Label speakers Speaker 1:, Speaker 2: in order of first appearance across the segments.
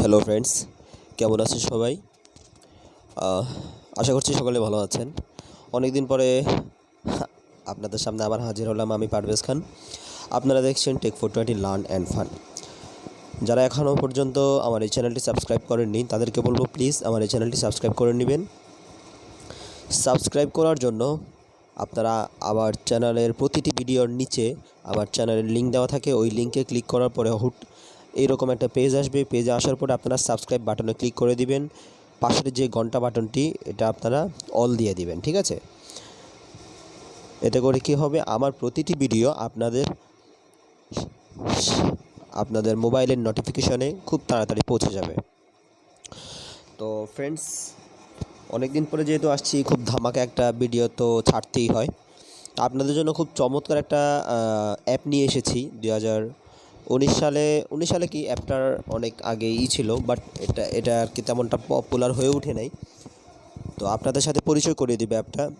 Speaker 1: Hello friends কেমন আছেন সবাই? আশা করছি সকলে ভালো আছেন। অনেক দিন পরে আপনাদের সামনে আবার হাজির হলাম আমি পারভেজ খান। আপনারা দেখছেন tech four twenty learn and fun যারা এখনও পর্যন্ত আমার এই চ্যানেলটি সাবস্ক্রাইব করেননি, তাদেরকে বলব প্লিজ আমার এই চ্যানেলটি সাবস্ক্রাইব করে নেবেন। সাবস্ক্রাইব করার জন্য আপনারা আমার চ্যানেলের প্রতিটি ভিডিওর নিচে আমার চ্যানেলের লিঙ্ক দেওয়া থাকে। ওই লিঙ্কে ক্লিক করার পরে হুট এইরকম একটা পেজ আসবে। পেজে আসার পরে আপনারা সাবস্ক্রাইব বাটনে ক্লিক করে দিবেন। পাশের যে ঘণ্টা বাটনটি এটা আপনারা অল দিয়ে দিবেন, ঠিক আছে? এতে করে কি হবে? আমার প্রতিটি ভিডিও আপনাদের আপনাদের মোবাইলের নোটিফিকেশনে খুব তাড়াতাড়ি পৌঁছে যাবে। তো ফ্রেন্ডস অনেক দিন পরে যেহেতু আসছি, খুব ধামাকা একটা ভিডিও তো ছাড়তেই হয়। আপনাদের জন্য খুব চমৎকার একটা অ্যাপ নিয়ে এসেছি, দুই হাজার উনিশ সালে উনিশ সালে কি অ্যাপটার অনেক আগেই ছিল বাট এটা এটা আর কি তেমনটা পপুলার হয়ে ওঠে নাই। তো আপনাদের সাথে পরিচয় করিয়ে দিবে অ্যাপটা।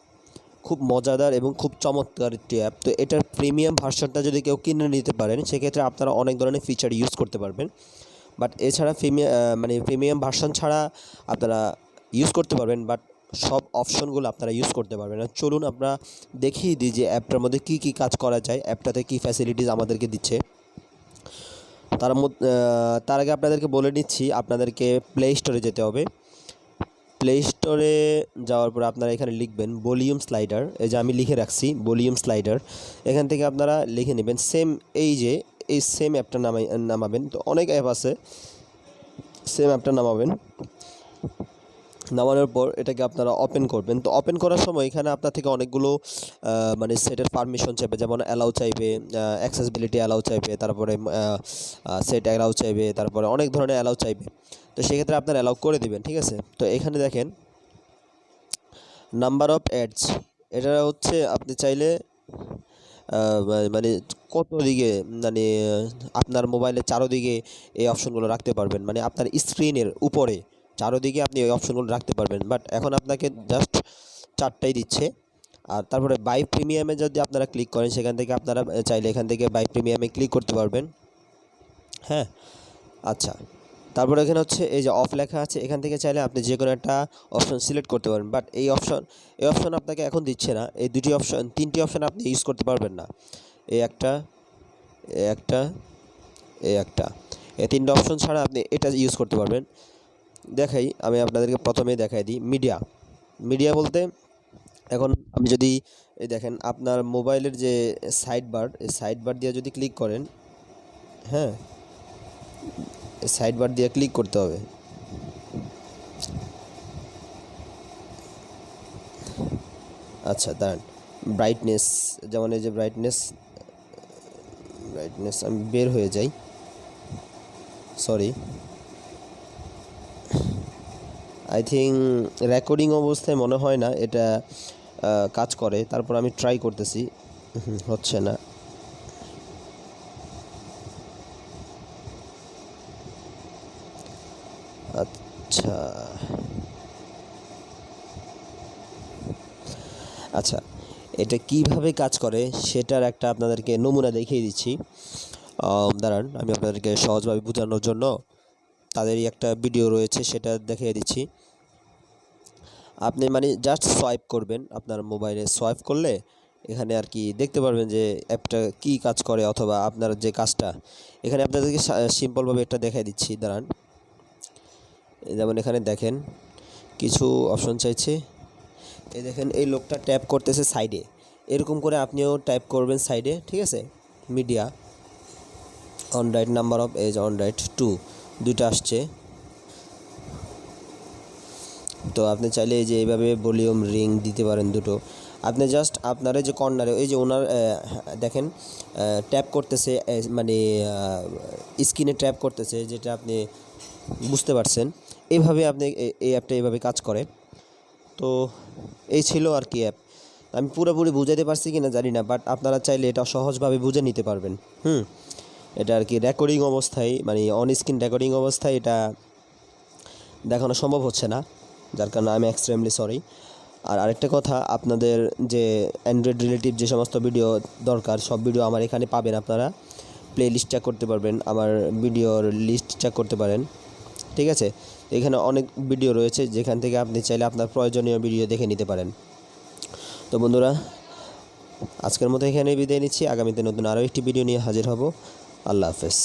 Speaker 1: খুব মজাদার এবং খুব চমৎকার একটি অ্যাপ। তো এটার প্রিমিয়াম ভার্সনটা যদি কেউ কিনে নিতে পারেন, সেক্ষেত্রে আপনারা অনেক ধরনের ফিচার ইউজ করতে পারবেন। বাট এছাড়া প্রিমিয়াম মানে প্রিমিয়াম ভার্সন ছাড়া আপনারা ইউজ করতে পারবেন বাট সব অপশনগুলো আপনারা ইউজ করতে পারবেন। আর চলুন আমরা দেখিয়ে দিই যে অ্যাপটার মধ্যে কী কী কাজ করা যায়, অ্যাপটাতে কী ফ্যাসিলিটিস আমাদেরকে দিচ্ছে। তার মধ্যে তার আগে আপনাদেরকে বলে নিচ্ছি, আপনাদেরকে প্লে স্টোরে যেতে হবে। প্লে স্টোরে যাওয়ার পর আপনারা এখানে লিখবেন ভলিউম স্লাইডার এই যে আমি লিখে রাখছি ভলিউম স্লাইডার এখান থেকে আপনারা লিখে নেবেন সেম এই যে, এই সেম অ্যাপটা নামাই, নামাবেন। তো অনেক অ্যাপ আছে সেম অ্যাপটা নামাবেন। নামানোর পর এটাকে আপনারা ওপেন করবেন। তো ওপেন করার সময় এখানে আপনার থেকে অনেকগুলো মানে সেটের পারমিশন চাইবে। যেমন অ্যালাউ চাইবে অ্যাক্সেসিবিলিটি অ্যালাউ চাইবে, তারপরে সেট অ্যালাউ চাইবে, তারপরে অনেক ধরনের অ্যালাউ চাইবে। তো সেক্ষেত্রে আপনার অ্যালাউ করে দিবেন, ঠিক আছে? তো এখানে দেখেন নাম্বার অফ অ্যাডস এটা হচ্ছে আপনি চাইলে মানে কত দিকে মানে আপনার মোবাইলের চারোদিকে এই অপশনগুলো রাখতে পারবেন। মানে আপনার স্ক্রিনের উপরে। চারোদিকে আপনি ওই অপশনগুলো রাখতে পারবেন। বাট এখন আপনাকে জাস্ট চারটাই দিচ্ছে। আর তারপরে বাই প্রিমিয়ামে যদি আপনারা ক্লিক করেন, সেখান থেকে আপনারা চাইলে এখান থেকে বাই প্রিমিয়ামে ক্লিক করতে পারবেন। হ্যাঁ? আচ্ছা। তারপরে এখানে হচ্ছে এই যে অফ লেখা আছে, এখান থেকে চাইলে আপনি যে কোনো একটা অপশন সিলেক্ট করতে পারবেন বাট এই অপশন এই অপশন আপনাকে এখন দিচ্ছে না। এই দুটি অপশন তিনটি অপশন আপনি ইউজ করতে পারবেন না। এই একটা এই একটা এই একটা। এই তিনটা অপশন ছাড়া আপনি এটা ইউজ করতে পারবেন। দেখাই, আমি আপনাদেরকে প্রথমে দেখাই দিই মিডিয়া। মিডিয়া বলতে এখন আপনি যদি, এই দেখেন আপনার মোবাইলের যে সাইড বার এই সাইড বার দিয়ে যদি ক্লিক করেন হ্যাঁ সাইড বার দিয়ে ক্লিক করতে হবে। আচ্ছা দাঁড়ান ব্রাইটনেস যেমন এই যে ব্রাইটনেস ব্রাইটনেস আমি বের হয়ে যাই সরি আই থিঙ্ক রেকর্ডিং অবস্থায় মনে হয় না, এটা কাজ করে। তারপর আমি ট্রাই করতেছি। হচ্ছে না। আচ্ছা। আচ্ছা এটা কীভাবে কাজ করে সেটার একটা আপনাদেরকে নমুনা দেখিয়ে দিচ্ছি। দাঁড়ান, আমি আপনাদেরকে সহজভাবে বোঝানোর জন্য তাদেরই একটা ভিডিও রয়েছে, সেটা দেখিয়ে দিচ্ছি। আপনি মানে জাস্ট সোয়াইপ করবেন আপনার মোবাইলে সোয়াইপ করলে এখানে আর কি দেখতে পারবেন যে অ্যাপটা কী কাজ করে অথবা আপনার যে কাজটা। এখানে আপনাদেরকে সিম্পলভাবে একটা দেখাই দিচ্ছি, দাঁড়ান। যেমন এখানে দেখেন, কিছু অপশন চাইছে। এই দেখেন, এই লোকটা ট্যাপ করতেছে সাইডে এরকম করে আপনিও টাইপ করবেন সাইডে ঠিক আছে? Media on right number of edge on right two দুইটা আসছে। তো আপনি চাইলে এই যে এইভাবে ভলিউম রিং দিতে পারেন দুটো। আপনি জাস্ট আপনার যে কর্নারে, এই যে ওনার দেখেন ট্যাপ করতেছে মানে স্ক্রিনে ট্যাপ করতেছে, যেটা আপনি বুঝতে পারছেন। এইভাবে আপনি এই অ্যাপটা এইভাবে কাজ করে। তো এই ছিল আর কি অ্যাপ। আমি পুরোপুরি বুঝাতে পারছি কি না জানি না, বাট আপনারা চাইলে এটা সহজভাবে বুঝে নিতে পারবেন। হুম। এটা আর কি রেকর্ডিং অবস্থায় মানে অন স্ক্রিন রেকর্ডিং অবস্থায় এটা দেখানো সম্ভব হচ্ছে না, যার কারণে আমি এক্সট্রিমলি সরি আর আরেকটা কথা, আপনাদের যে অ্যান্ড্রয়েড রিলেটিভ যে সমস্ত ভিডিও দরকার, সব ভিডিও আমার এখানে পাবেন আপনারা। প্লে লিস্ট চেক করতে পারবেন, আমার ভিডিওর লিস্ট চেক করতে পারেন, ঠিক আছে? এখানে অনেক ভিডিও রয়েছে, যেখান থেকে আপনি চাইলে আপনার প্রয়োজনীয় ভিডিও দেখে নিতে পারেন। তো বন্ধুরা, আজকের মতো এখানেই বিদায় নিচ্ছি, আগামীতে নতুন আরও একটি ভিডিও নিয়ে হাজির হব। আল্লাহ হাফেজ